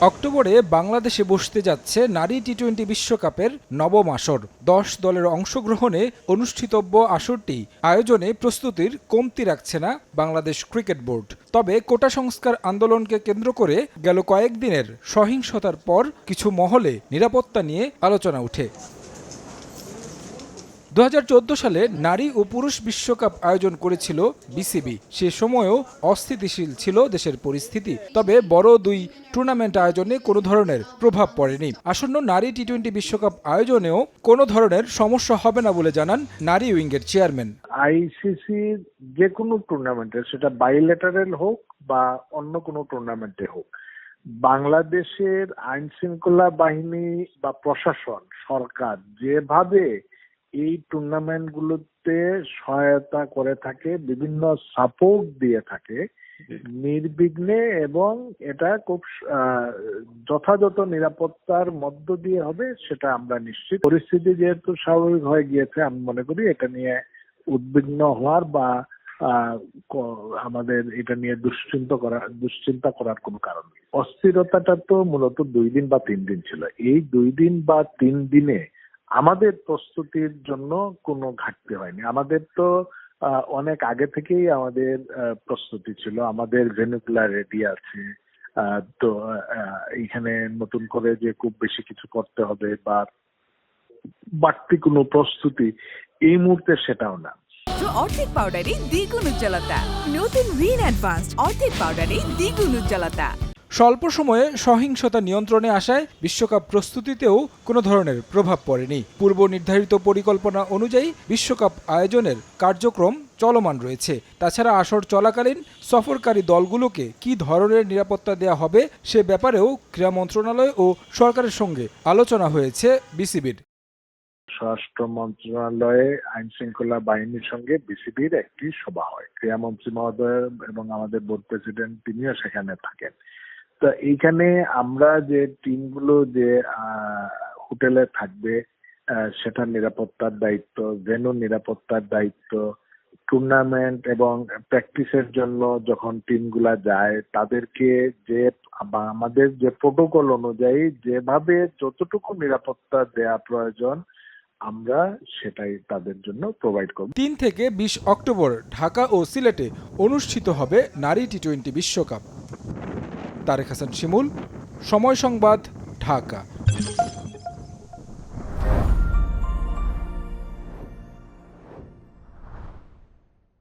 অক্টোবরে বাংলাদেশে বসতে যাচ্ছে নারী টি টোয়েন্টি বিশ্বকাপের নবম আসর। দশ দলের অংশগ্রহণে অনুষ্ঠিতব্য আসরটি আয়োজনে প্রস্তুতির কমতি রাখছে না বাংলাদেশ ক্রিকেট বোর্ড। তবে কোটা সংস্কার আন্দোলনকে কেন্দ্র করে গেল কয়েকদিনের সহিংসতার পর কিছু মহলে নিরাপত্তা নিয়ে আলোচনা উঠে। দু হাজার চোদ্দ সালে নারী ও পুরুষ বিশ্বকাপ আয়োজন করেছিল বিসিবি। সে সময়ও অস্থিতিশীল ছিল দেশের পরিস্থিতি। তবে বড় দুই টুর্নামেন্ট আয়োজনে কোনো ধরনের প্রভাব পড়েনি। আসন্ন নারী টি টোয়েন্টি বিশ্বকাপ আয়োজনেও কোনো ধরনের সমস্যা হবে না বলে জানান নারী উইংয়ের চেয়ারম্যান। আইসিসির যে কোনো টুর্নামেন্টে, সেটা বাইলেটারাল হোক বা অন্য কোনো টুর্নামেন্টে হোক, বাংলাদেশের আইন শৃঙ্খলা বাহিনী বা প্রশাসন, সরকার যেভাবে এই টুর্নামেন্ট গুলোতে সহায়তা করে থাকে বিভিন্ন সাপোর্ট দিয়ে থাকে নির্বিঘ্নে এবং এটা খুব যথাযথ নিরাপত্তার মধ্য দিয়ে হবে সেটা আমরা নিশ্চিত। পরিস্থিতি যেহেতু স্বাভাবিক হয়ে গিয়েছে আমি মনে করি এটা নিয়ে উদ্বিগ্ন হওয়ার বা আমাদের এটা নিয়ে দুশ্চিন্তা করা দুশ্চিন্তা করার কোনো কারণ নেই। অস্থিরতাটা তো মূলত দুই দিন বা তিন দিন ছিল। এই দুই দিন বা তিন দিনে আমাদের প্রস্তুতির জন্য কোনো ঘাটতি হয়নি। আমাদের তো অনেক আগে থেকেই আমাদের প্রস্তুতি ছিল। আমাদের ভেনুগুলা রেডি আছে। তো এইখানে নতুন করে যে খুব বেশি কিছু করতে হবে বা বাড়তি কোনো প্রস্তুতি, এই মুহূর্তে সেটাও না। অর্ধেক পাউডারে দ্বিগুণ উজ্জ্বলতা। নতুন রিন অ্যাডভান্সড অর্ধেক পাউডারে দ্বিগুণ উজ্জ্বলতা। স্বল্প সময়ে সহিংসতা নিয়ন্ত্রণে আসায় বিশ্বকাপ প্রস্তুতিতেও কোনো ধরনের প্রভাব পড়েনি। পূর্ব নির্ধারিত পরিকল্পনা অনুযায়ী বিশ্বকাপ আয়োজনের কার্যক্রম চলমান রয়েছে। তাছাড়া আসর চলাকালীন সফরকারী দলগুলোকে কি ধরনের নিরাপত্তা দেওয়া হবে সে ব্যাপারেও ক্রীড়া মন্ত্রণালয় ও সরকারের সঙ্গে আলোচনা হয়েছে বিসিবির। স্বরাষ্ট্র মন্ত্রণালয়ে আইন শৃঙ্খলা বাহিনীর সঙ্গে বিসিবির একটি সভা হয়। ক্রীড়ামন্ত্রী মহোদয় এবং আমাদের বোর্ড প্রেসিডেন্ট তিনিও সেখানে থাকেন। তো এইখানে আমরা যে টিমগুলো যে হোটেলে থাকবে সেটার নিরাপত্তার দায়িত্ব ভেন্যু নিরাপত্তার দায়িত্ব টুর্নামেন্ট এবং প্র্যাকটিসের জন্য যখন টিমগুলা যায়, তাদেরকে যে, বা আমাদের যে প্রোটোকল অনুযায়ী যেভাবে যতটুকু নিরাপত্তা দেয়া প্রয়োজন, আমরা সেটাই তাদের জন্য প্রোভাইড করব। তিন থেকে বিশ অক্টোবর ঢাকা ও সিলেটে অনুষ্ঠিত হবে নারী টি টোয়েন্টি বিশ্বকাপ। তারেক হাসান শিমুল। সময় সংবাদ ঢাকা।